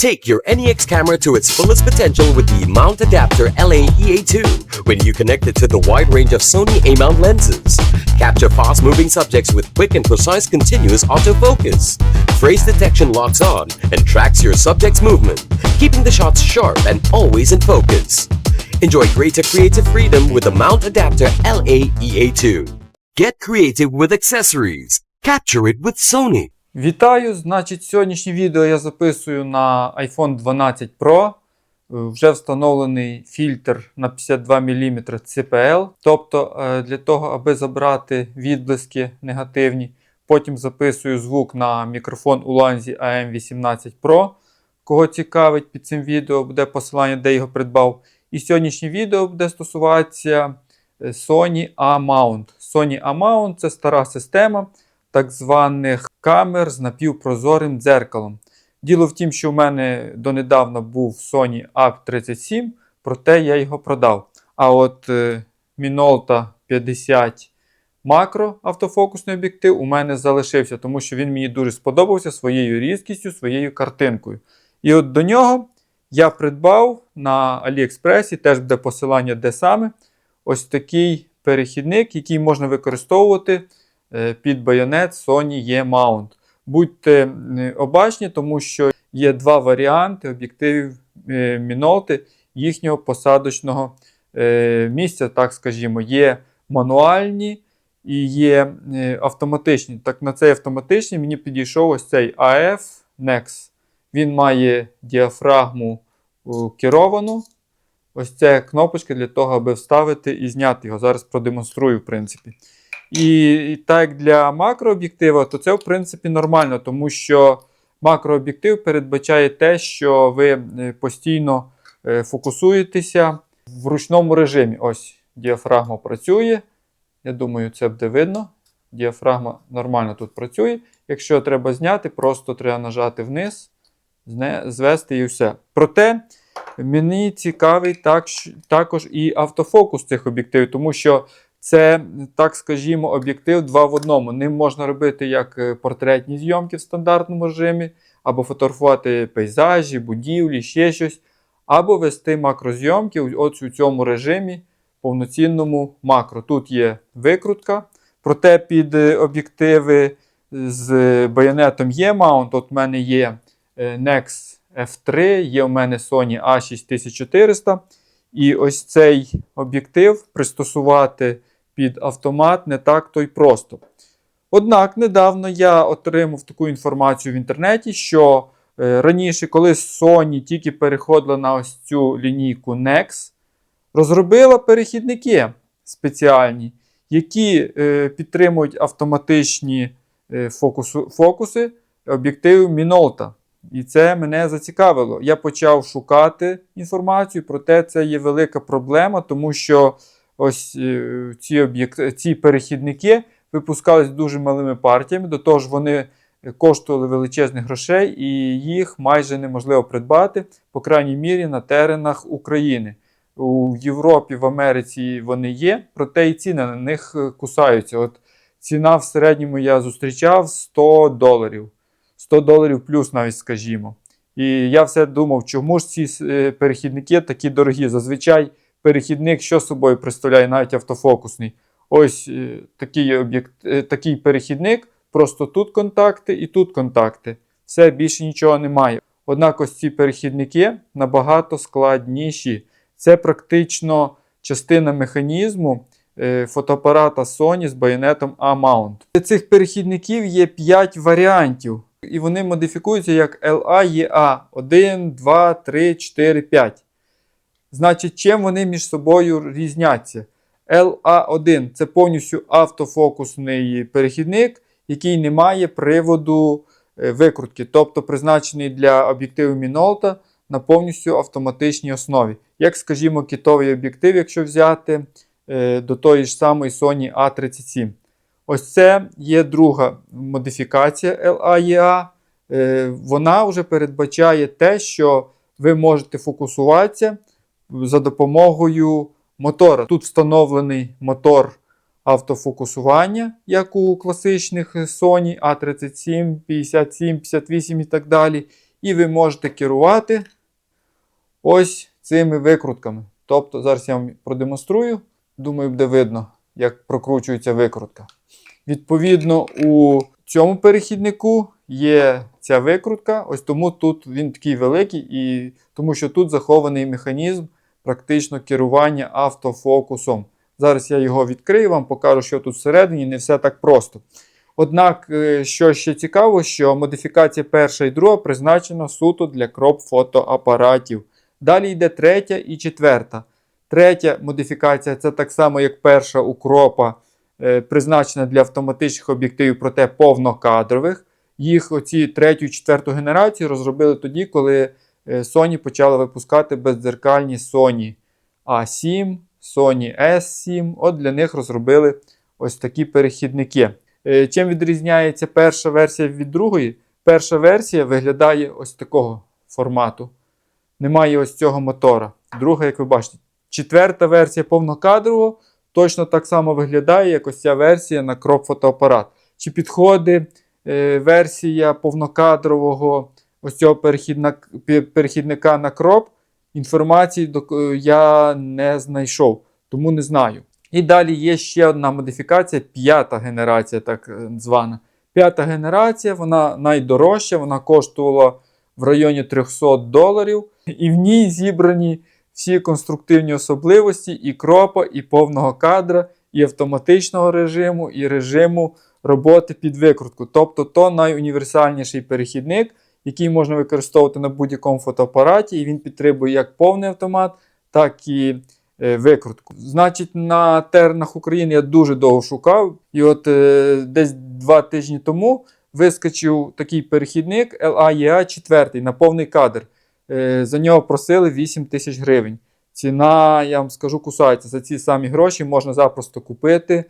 Take your NEX camera to its fullest potential with the mount adapter LA-EA2 when you connect it to the wide range of Sony A-mount lenses. Capture fast-moving subjects with quick and precise continuous autofocus. Phrase detection locks on and tracks your subject's movement, keeping the shots sharp and always in focus. Enjoy greater creative freedom with the mount adapter LA-EA2. Get creative with accessories. Capture it with Sony. Вітаю! Значить, сьогоднішнє відео я записую на iPhone 12 Pro. Е, Вже встановлений фільтр на 52 мм CPL. Тобто, е, для того, аби забрати відблиски негативні, потім записую звук на мікрофон у ланзі AM18 Pro. Кого цікавить під цим відео, буде посилання, де його придбав. І сьогоднішнє відео буде стосуватися е, Sony A-Mount. Sony A-Mount це стара система так званих камер з напівпрозорим дзеркалом. Діло в тім, що в мене донедавна був Sony A37, проте я його продав. А от е, Minolta 50 макро автофокусний об'єктив у мене залишився, тому що він мені дуже сподобався своєю різкістю, своєю картинкою. І от до нього я придбав на AliExpress, теж буде посилання де саме. Ось такий перехідник, який можна використовувати під байонет Sony E-Mount. Будьте е, обачні, тому що є два варіанти об'єктивів е, їхнього посадочного е, місця, так скажімо, є мануальні і є е, автоматичні. Так на цей автоматичний мені підійшов ось цей AF Nex. Він має діафрагму керовану. Ось це кнопочка для того, аби вставити і зняти його. Зараз продемонструю, в принципі. І, і так як для макрооб'єктива, то це в принципі нормально, тому що макрооб'єктив передбачає те, що ви е, постійно е, фокусуєтеся в ручному режимі. Ось діафрагма працює. Я думаю, це буде видно. Діафрагма нормально тут працює. Якщо треба зняти, просто треба нажати вниз, звести і все. Проте мені цікавий так, також і автофокус цих об'єктивів, тому що це, так скажімо, об'єктив два в одному. Ним можна робити як е, портретні зйомки в стандартному режимі, або фотографувати пейзажі, будівлі, ще щось, або вести макрозйомки от у цьому режимі повноцінному макро. Тут є викрутка, проте під е, об'єктиви з байонетом є маунт. От в мене є е, Nex F3, є у мене Sony A6400. І ось цей об'єктив пристосувати під автомат не так то й просто. Однак недавно я отримав таку інформацію в інтернеті, що е, раніше, коли Sony тільки переходила на ось цю лінійку NEX, розробила перехідники спеціальні, які е, підтримують автоматичні е, фокуси об'єктивів Minolta. І це мене зацікавило. Я почав шукати інформацію, проте це є велика проблема, тому що ось е, ці, об'єкт- ці перехідники випускались дуже малими партіями, до того ж вони коштували величезних грошей, і їх майже неможливо придбати, по крайній мірі, на теренах України. У Європі, в Америці вони є, проте і ціни на них е, кусаються. От ціна в середньому я зустрічав 100 доларів. 100 доларів плюс навіть скажімо. І я все думав, чому ж ці е, перехідники такі дорогі. Зазвичай перехідник, що собою представляє навіть автофокусний. Ось е, такий, об'єкт, е, такий перехідник, просто тут контакти і тут контакти. Все більше нічого немає. Однак ось ці перехідники набагато складніші. Це практично частина механізму е, фотоапарата Sony з байонетом A-mount. Цих перехідників є 5 варіантів. І вони модифікуються як LA-EA 1, 2, 3, 4, 5. Значить, чим вони між собою різняться? LA1 це повністю автофокусний перехідник, який не має приводу е, викрутки, тобто призначений для об'єктивів Minolta на повністю автоматичній основі. Як, скажімо, китовий об'єктив, якщо взяти е, до тої ж самої Sony A37. Ось це є друга модифікація LAEA. Е, Вона вже передбачає те, що ви можете фокусуватися за допомогою мотора. Тут встановлений мотор автофокусування, як у класичних Sony A37, 57, 58 і так далі. І ви можете керувати ось цими викрутками. Тобто, зараз я вам продемонструю. Думаю, буде видно, як прокручується викрутка. Відповідно, у цьому перехіднику є ця викрутка, ось тому тут він такий великий, і тому що тут захований механізм практично керування автофокусом. Зараз я його відкрию, вам покажу, що тут всередині, не все так просто. Однак, е, що ще цікаво, що модифікація перша і друга призначена суто для кроп фотоапаратів. Далі йде третя і четверта. Третя модифікація це так само, як перша у кропа, е, призначена для автоматичних об'єктивів, проте повнокадрових. Їх оці третю і четверту генерацію розробили тоді, коли Sony почала випускати бездзеркальні Sony A7, Sony S7. От для них розробили ось такі перехідники. Е, Чим відрізняється перша версія від другої? Перша версія виглядає ось такого формату. Немає ось цього мотора. Друга, як ви бачите, четверта версія повнокадрового точно так само виглядає, як ось ця версія на кроп фотоапарат. Чи підходить е, версія повнокадрового ось цього перехідника на кроп? Інформації до- я не знайшов, тому не знаю. І далі є ще одна модифікація, п'ята генерація, так е, звана. П'ята генерація, вона найдорожча, вона коштувала в районі 300 доларів, і в ній зібрані всі конструктивні особливості і кропа, і повного кадра, і автоматичного режиму, і режиму роботи під викрутку. Тобто то найуніверсальніший перехідник, який можна використовувати на будь-якому фотоапараті, і він підтримує як повний автомат, так і е, викрутку. Значить, на тернах України я дуже довго шукав, і от е, десь два тижні тому вискочив такий перехідник LAEA 4 на повний кадр. Е, за нього просили 8 тисяч гривень. Ціна, я вам скажу, кусається. За ці самі гроші можна запросто купити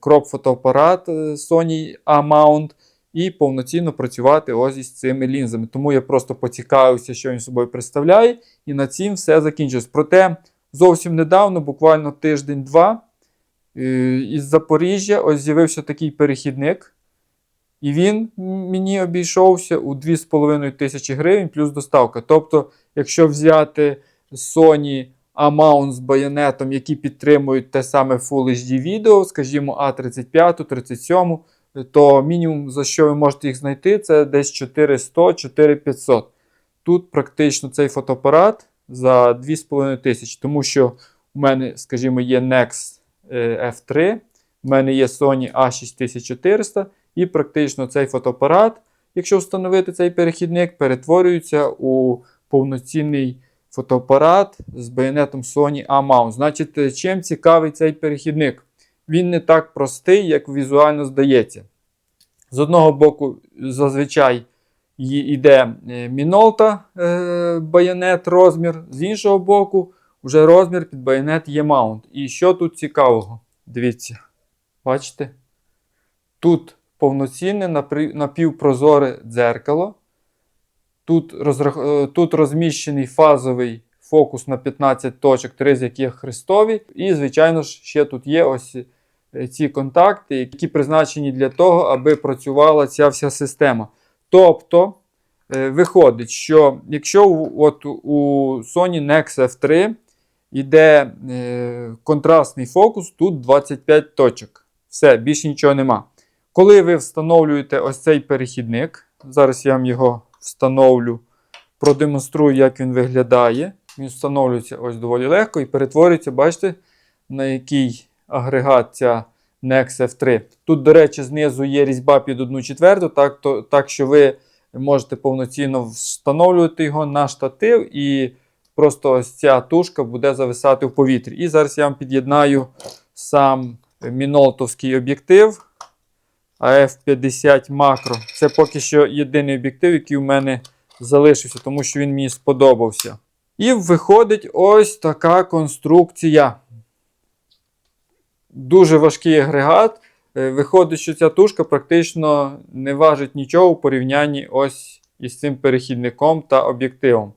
кроп фотоапарат е, Sony A-Mount і повноцінно працювати ось із цими лінзами. Тому я просто поцікавився, що він собою представляє, і на цим все закінчилось. Проте зовсім недавно, буквально тиждень-два, е, із Запоріжжя ось з'явився такий перехідник. І він мені обійшовся у 2,5 тисячі гривень плюс доставка. Тобто, якщо взяти Sony A-mount з байонетом, які підтримують те саме Full HD відео, скажімо, А35, 37, то мінімум, за що ви можете їх знайти, це десь 400-4500. Тут практично цей фотоапарат за 2,5 тисячі, тому що у мене, скажімо, є Nex е, F3, у мене є Sony A6400. І практично цей фотоапарат, якщо встановити цей перехідник, перетворюється у повноцінний фотоапарат з байонетом Sony A-Mount. Значить, е, чим цікавий цей перехідник? Він не так простий, як візуально здається. З одного боку, зазвичай йде е, Minolta е, байонет розмір, з іншого боку, вже розмір під байонет є маунт. І що тут цікавого? Дивіться, бачите? Тут повноцінне напівпрозоре дзеркало. Тут, е, тут розміщений фазовий фокус на 15 точок, три з яких хрестові. І, звичайно ж, ще тут є ось е, ці контакти, які призначені для того, аби працювала ця вся система. Тобто, е, виходить, що якщо от у Sony Nex F3 йде е, контрастний фокус, тут 25 точок. Все, більше нічого нема. Коли ви встановлюєте ось цей перехідник, зараз я вам його встановлю, продемонструю, як він виглядає. Він встановлюється ось доволі легко і перетворюється, бачите, на який агрегат ця Nex F3. Тут, до речі, знизу є різьба під 1 четверту, так, то, так що ви можете повноцінно встановлювати його на штатив, і просто ось ця тушка буде зависати в повітрі. І зараз я вам під'єднаю сам мінолтовський об'єктив. AF50 Macro. Це поки що єдиний об'єктив, який у мене залишився, тому що він мені сподобався. І виходить ось така конструкція. Дуже важкий агрегат. Е, Виходить, що ця тушка практично не важить нічого у порівнянні ось із цим перехідником та об'єктивом.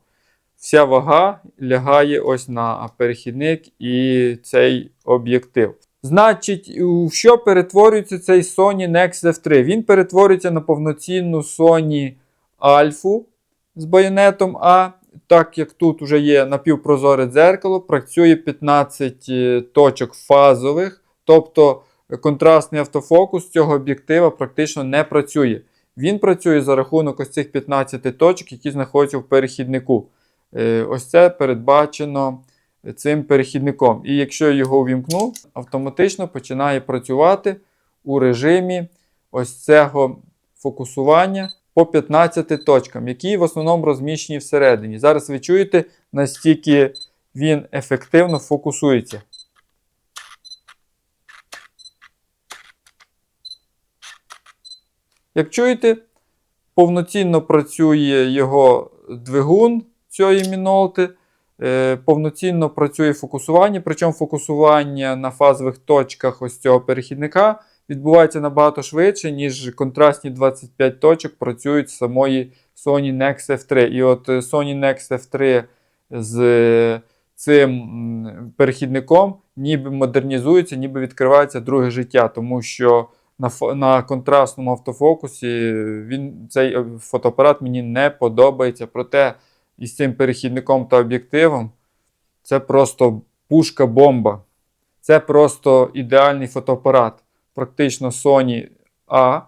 Вся вага лягає ось на перехідник і цей об'єктив. Значить, у що перетворюється цей Sony Nex F3? Він перетворюється на повноцінну Sony Alpha з байонетом А. Так як тут вже є напівпрозоре дзеркало, працює 15 е, точок фазових, тобто контрастний автофокус цього об'єктива практично не працює. Він працює за рахунок ось цих 15 точок, які знаходяться в перехіднику. Е, Ось це передбачено цим перехідником. І якщо я його увімкну, автоматично починає працювати у режимі ось цього фокусування по 15 точкам, які в основному розміщені всередині. Зараз ви чуєте, настільки він ефективно фокусується. Як чуєте, повноцінно працює його двигун цієї мінолти, е, повноцінно працює фокусування, причому фокусування на фазових точках ось цього перехідника відбувається набагато швидше, ніж контрастні 25 точок працюють в самої Sony Nex F3. І от е, Sony Nex F3 з е, цим перехідником ніби модернізується, ніби відкривається друге життя, тому що на, на контрастному автофокусі він, цей фотоапарат мені не подобається. Проте із цим перехідником та об'єктивом це просто пушка-бомба. Це просто ідеальний фотоапарат. Практично Sony A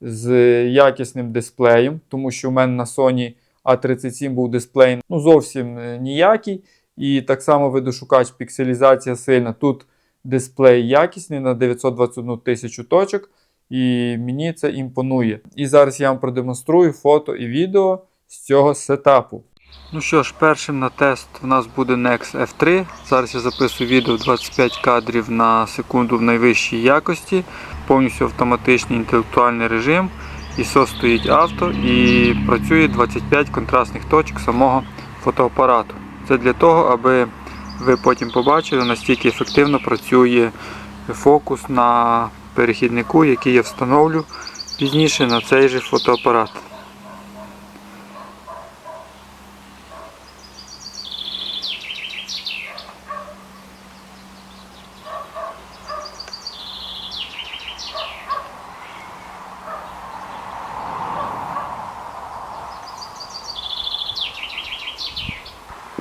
з якісним дисплеєм, тому що в мене на Sony A37 був дисплей ну, зовсім е, ніякий. І так само видошукач пікселізація сильна. Тут дисплей якісний на 921 тисячу точок. І мені це імпонує. І зараз я вам продемонструю фото і відео з цього сетапу. Ну що ж, першим на тест в нас буде Nex F3. Зараз я записую відео 25 кадрів на секунду в найвищій якості, повністю автоматичний інтелектуальний режим. ISO стоїть авто і працює 25 контрастних точок самого фотоапарату. Це для того, аби ви потім побачили, настільки ефективно працює фокус на перехіднику, який я встановлю пізніше на цей же фотоапарат.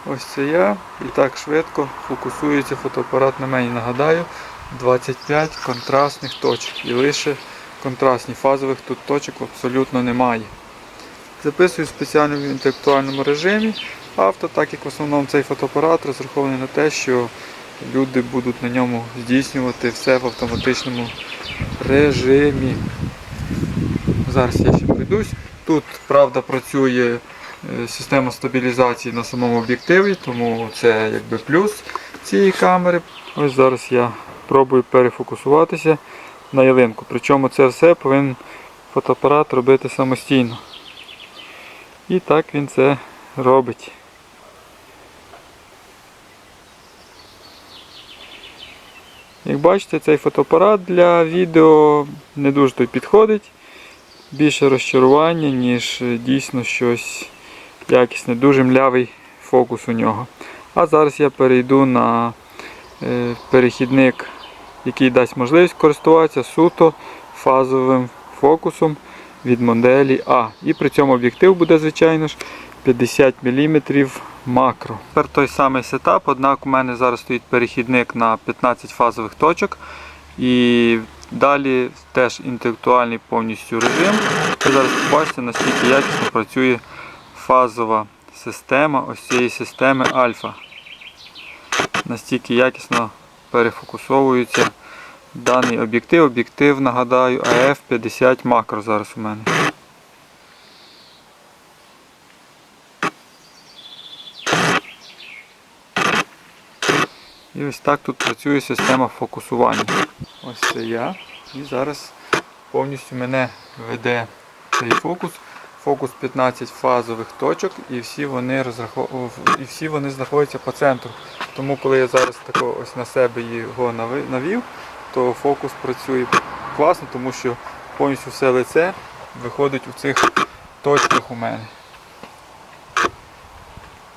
Ось це я. І так швидко фокусується фотоапарат на мені. Нагадаю, 25 контрастних точок. І лише контрастні фазових тут точок абсолютно немає. Записую спеціально в інтелектуальному режимі авто, так як в основному цей фотоапарат розрахований на те, що люди будуть на ньому здійснювати все в автоматичному режимі. Зараз я ще пройдусь. Тут, правда, працює система стабілізації на самому об'єктиві, тому це якби плюс цієї камери. Ось зараз я пробую перефокусуватися на ялинку. Причому це все повинен фотоапарат робити самостійно. І так він це робить. Як бачите, цей фотоапарат для відео не дуже той підходить. Більше розчарування, ніж е, дійсно щось якісне, дуже млявий фокус у нього. А зараз я перейду на е, перехідник, який дасть можливість користуватися суто фазовим фокусом від моделі А. І при цьому об'єктив буде, звичайно ж, 50 мм макро. Тепер той самий сетап, однак у мене зараз стоїть перехідник на 15 фазових точок. І далі теж інтелектуальний повністю режим. Ви зараз побачите, наскільки якісно працює фазова система ось цієї системи альфа. Настільки якісно перефокусовується даний об'єктив. Об'єктив, нагадаю, AF50 макро зараз у мене. І ось так тут працює система фокусування. Ось це я. І зараз повністю мене веде цей фокус. Фокус 15 фазових точок і всі вони розрахов... і всі вони знаходяться по центру. Тому коли я зараз тако ось на себе його навів, то фокус працює класно, тому що повністю все лице виходить у цих точках у мене.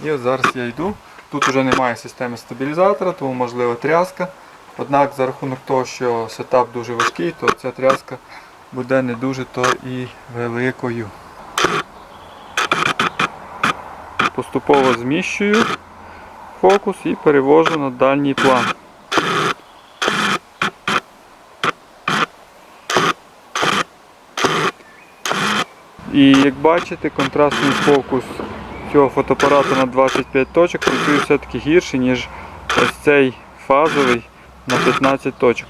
І от зараз я йду. Тут вже немає системи стабілізатора, тому можлива тряска. Однак за рахунок того, що сетап дуже важкий, то ця тряска буде не дуже то і великою. Поступово зміщую фокус і перевожу на дальній план. І як бачите, контрастний фокус цього фотоапарату на 25 точок працює все-таки гірше, ніж ось цей фазовий на 15 точок.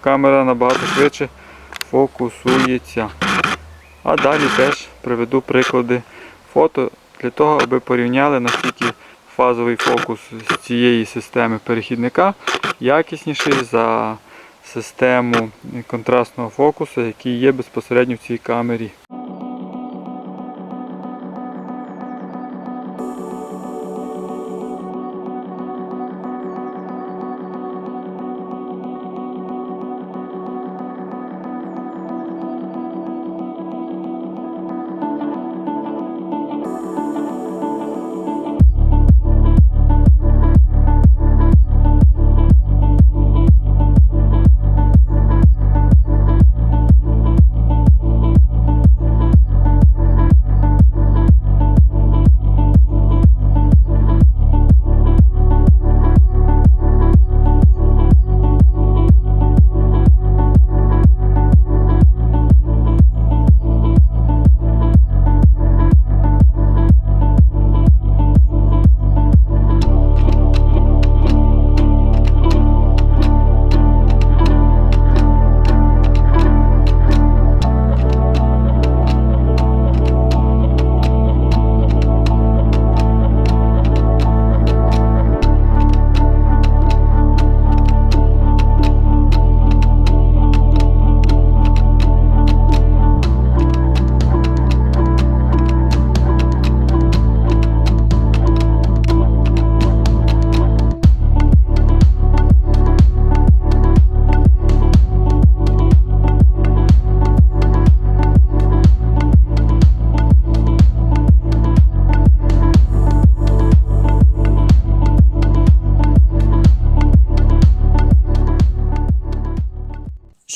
Камера набагато швидше фокусується. А далі теж приведу приклади фото для того, аби порівняли наскільки фазовий фокус з цієї системи перехідника якісніший за систему контрастного фокусу, який є безпосередньо в цій камері.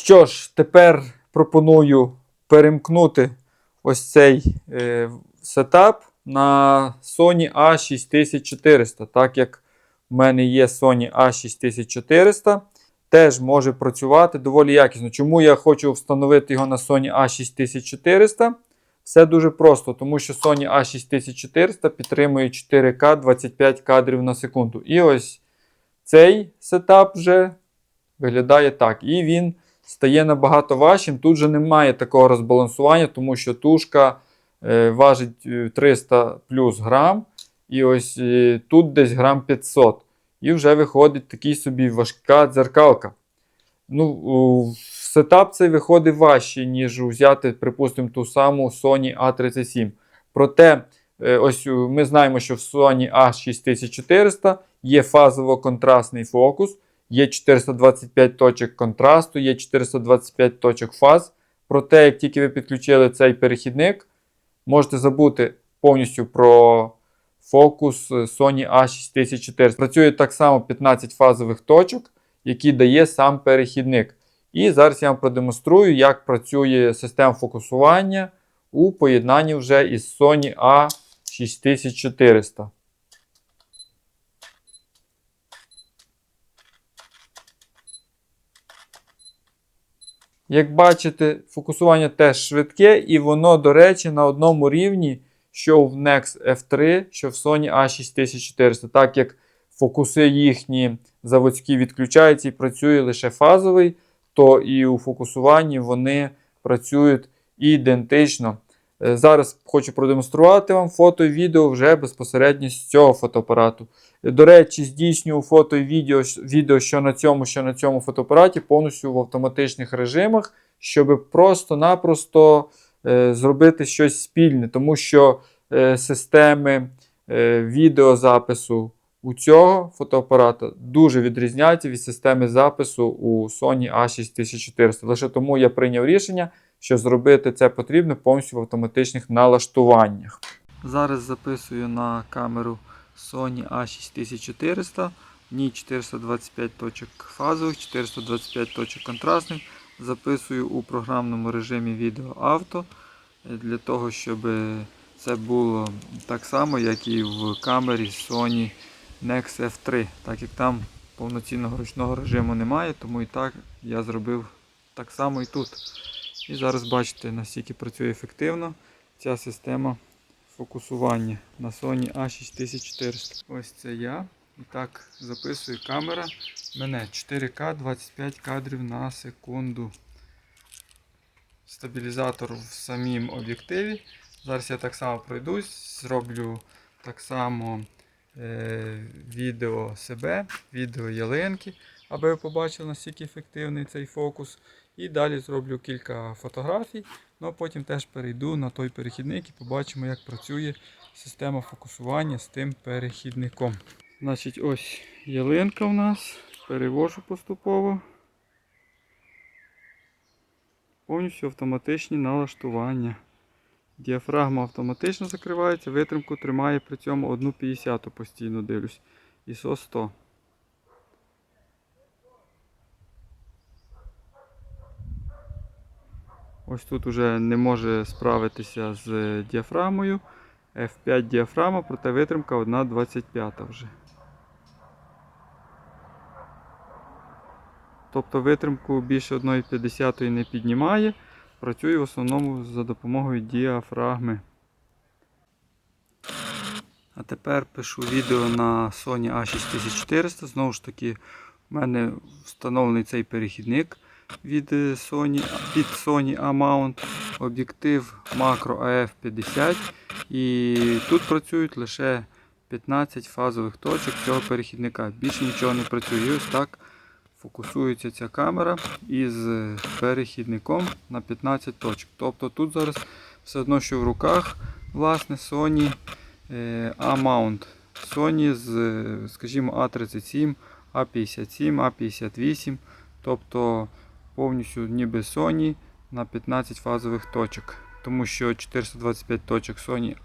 Що ж, тепер пропоную перемкнути ось цей е, сетап на Sony A6400, так як в мене є Sony A6400, теж може працювати доволі якісно. Чому я хочу встановити його на Sony A6400? Все дуже просто, тому що Sony A6400 підтримує 4К 25 кадрів на секунду. І ось цей сетап вже виглядає так. І він стає набагато важчим. Тут же немає такого розбалансування, тому що тушка е, важить е, 300 плюс грам. І ось е, тут десь грам 500. І вже виходить такий собі важка дзеркалка. Ну, сетап цей виходить важче, ніж взяти, припустимо, ту саму Sony A37. Проте, е, ось ми знаємо, що в Sony A6400 є фазово-контрастний фокус, є 425 точок контрасту, є 425 точок фаз. Проте, як тільки ви підключили цей перехідник, можете забути повністю про фокус Sony A6400. Працює так само 15 фазових точок, які дає сам перехідник. І зараз я вам продемонструю, як працює система фокусування у поєднанні вже із Sony A6400. Як бачите, фокусування теж швидке, і воно, до речі, на одному рівні, що в Nex F3, що в Sony A6400, так як фокуси їхні заводські відключаються і працює лише фазовий, то і у фокусуванні вони працюють ідентично. Е, Зараз хочу продемонструвати вам фото і відео вже безпосередньо з цього фотоапарату. Е, До речі, здійснюю фото і відео, відео що на цьому, що на цьому фотоапараті повністю в автоматичних режимах, щоб просто-напросто е, зробити щось спільне, тому що системи відеозапису у цього фотоапарата дуже відрізняються від системи запису у Sony A6400. Лише тому я прийняв рішення, що зробити це потрібно повністю в автоматичних налаштуваннях. Зараз записую на камеру Sony A6400. В ній 425 точок фазових, 425 точок контрастних. Записую у програмному режимі відео авто е, для того, щоб це було так само, як і в камері Sony Nex F3, так як там повноцінного ручного режиму немає, тому і так я зробив так само і тут. І зараз бачите, наскільки працює ефективно ця система фокусування на Sony A6400. Ось це я. І так записує камера мене 4К 25 кадрів на секунду. Стабілізатор в самім об'єктиві. Зараз я так само пройдусь, зроблю так само е, відео себе, відео ялинки, аби ви побачили, наскільки ефективний цей фокус. І далі зроблю кілька фотографій. Ну а потім теж перейду на той перехідник і побачимо, як працює система фокусування з тим перехідником. Значить, ось ялинка у нас. Перевожу поступово. Повністю автоматичні налаштування. Діафрагма автоматично закривається, витримку тримає при цьому 1,50 постійно дивлюсь. ISO 100. Ось тут уже не може справитися з діафрагмою. F5 діафрагма, проте витримка 1,25 вже. Тобто витримку більше 1,50 не піднімає. Працює в основному за допомогою діафрагми. А тепер пишу відео на Sony A6400. Знову ж таки, в мене встановлений цей перехідник від е, Sony, під Sony A-Mount, об'єктив Macro AF50. І тут працюють лише 15 фазових точок цього перехідника. Більше нічого не працює. Ось так фокусується ця камера із перехідником на 15 точок. Тобто тут зараз все одно, що в руках власне Sony е, A-Mount. Sony з, е, скажімо, A37, A57, A58. Тобто повністю ніби Sony на 15 фазових точок. Тому що 425 точок Sony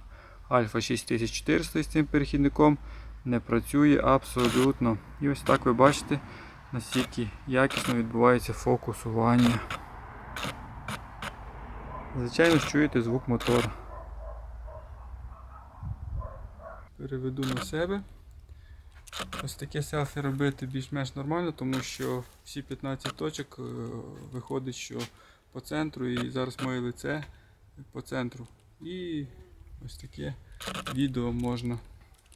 Alpha 6400 з цим перехідником не працює абсолютно. І ось так ви бачите, наскільки якісно відбувається фокусування. Звичайно, чуєте звук мотора. Переведу на себе. Ось таке селфі робити більш-менш нормально, тому що всі 15 точок е, виходить, що по центру, і зараз моє лице по центру. І ось таке відео можна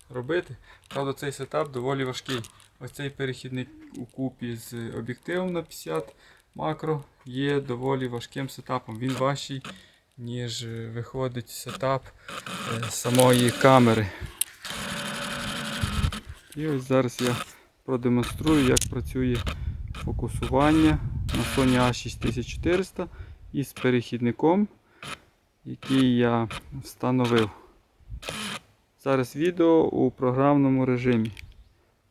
робити. Правда, цей сетап доволі важкий. Ось цей перехідник у купі з об'єктивом на 50 макро є доволі важким сетапом. Він важчий, ніж е, виходить сетап е, самої камери. І ось зараз я продемонструю, як працює фокусування на Sony A6400 із перехідником, який я встановив. Зараз відео у програмному режимі.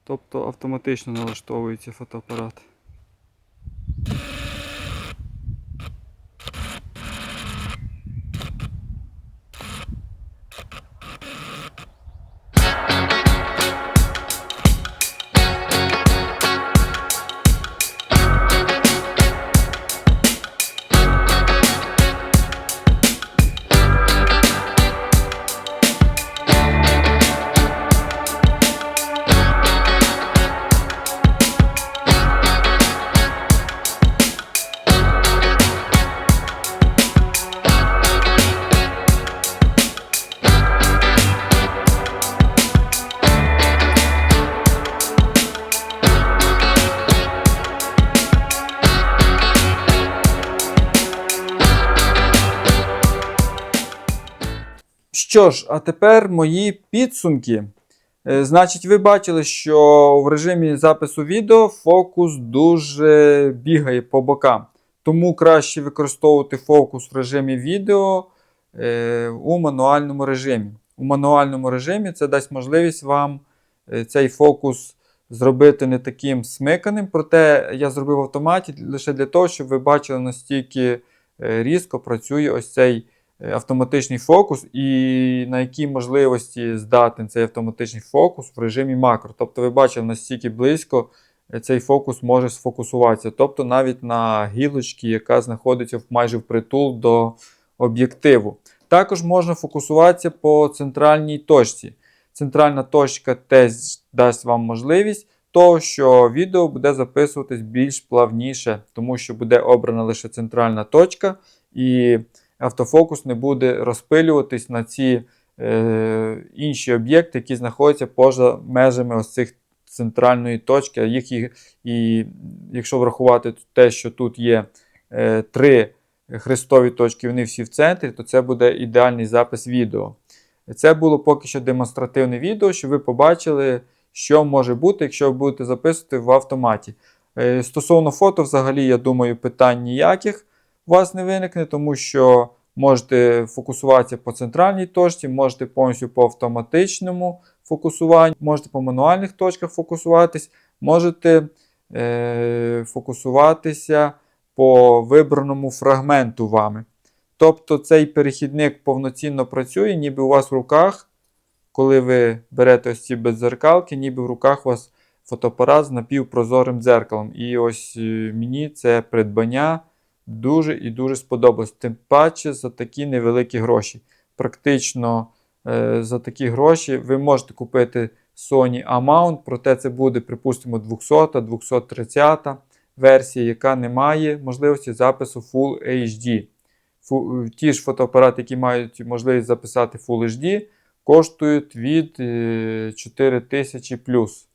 Тобто автоматично налаштовується фотоапарат. Що ж, а тепер мої підсумки. Е, Значить, ви бачили, що в режимі запису відео фокус дуже бігає по бокам. Тому краще використовувати фокус в режимі відео е, у мануальному режимі. У мануальному режимі це дасть можливість вам е, цей фокус зробити не таким смиканим. Проте я зробив в автоматі лише для того, щоб ви бачили настільки різко працює ось цей автоматичний фокус і на які можливості здатен цей автоматичний фокус в режимі макро. Тобто ви бачили настільки близько е, цей фокус може сфокусуватися. Тобто навіть на гілочці, яка знаходиться майже впритул до об'єктиву. Також можна фокусуватися по центральній точці. Центральна точка теж дасть вам можливість того, що відео буде записуватись більш плавніше, тому що буде обрана лише центральна точка, і автофокус не буде розпилюватись на ці е, інші об'єкти, які знаходяться поза межами ось цих центральної точки. Їх і, і якщо врахувати те, що тут є е, три хрестові точки, вони всі в центрі, то це буде ідеальний запис відео. Це було поки що демонстративне відео, щоб ви побачили, що може бути, якщо ви будете записувати в автоматі. Е, Стосовно фото, взагалі, я думаю, питань ніяких у вас не виникне, тому що можете фокусуватися по центральній точці, можете повністю по автоматичному фокусуванню, можете по мануальних точках фокусуватись, можете е, фокусуватися по вибраному фрагменту вами. Тобто цей перехідник повноцінно працює, ніби у вас в руках, коли ви берете ось ці беззеркалки, ніби в руках у вас фотоапарат з напівпрозорим дзеркалом. І ось е, мені це придбання дуже і дуже сподобалось. Тим паче за такі невеликі гроші. Практично е, за такі гроші ви можете купити Sony A-mount, проте це буде, припустимо, 200, 230 версія, яка не має можливості запису Full HD. Фу- ті ж фотоапарати, які мають можливість записати Full HD, коштують від е, 4000 плюс.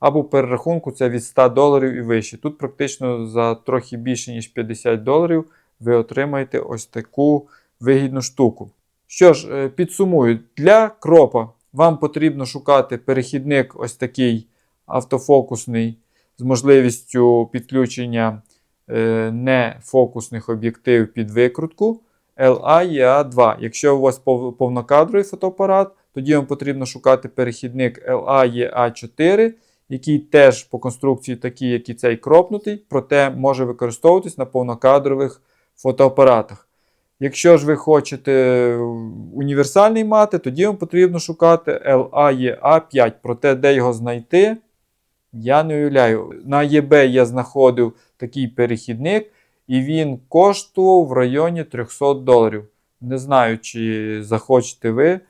Або перерахунку це від 100 доларів і вище. Тут практично за трохи більше, ніж 50 доларів ви отримаєте ось таку вигідну штуку. Що ж, е, підсумую, для кропа вам потрібно шукати перехідник ось такий автофокусний з можливістю підключення е, нефокусних об'єктивів під викрутку LA-EA2. Якщо у вас повнокадровий фотоапарат, тоді вам потрібно шукати перехідник LA-EA4, який теж по конструкції такий, як і цей кропнутий, проте може використовуватись на повнокадрових фотоапаратах. Якщо ж ви хочете універсальний мати, тоді вам потрібно шукати LA-EA5. Проте, де його знайти, я не уявляю. На eBay я знаходив такий перехідник, і він коштував в районі 300 доларів. Не знаю, чи захочете ви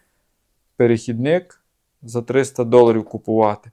перехідник за 300 доларів купувати.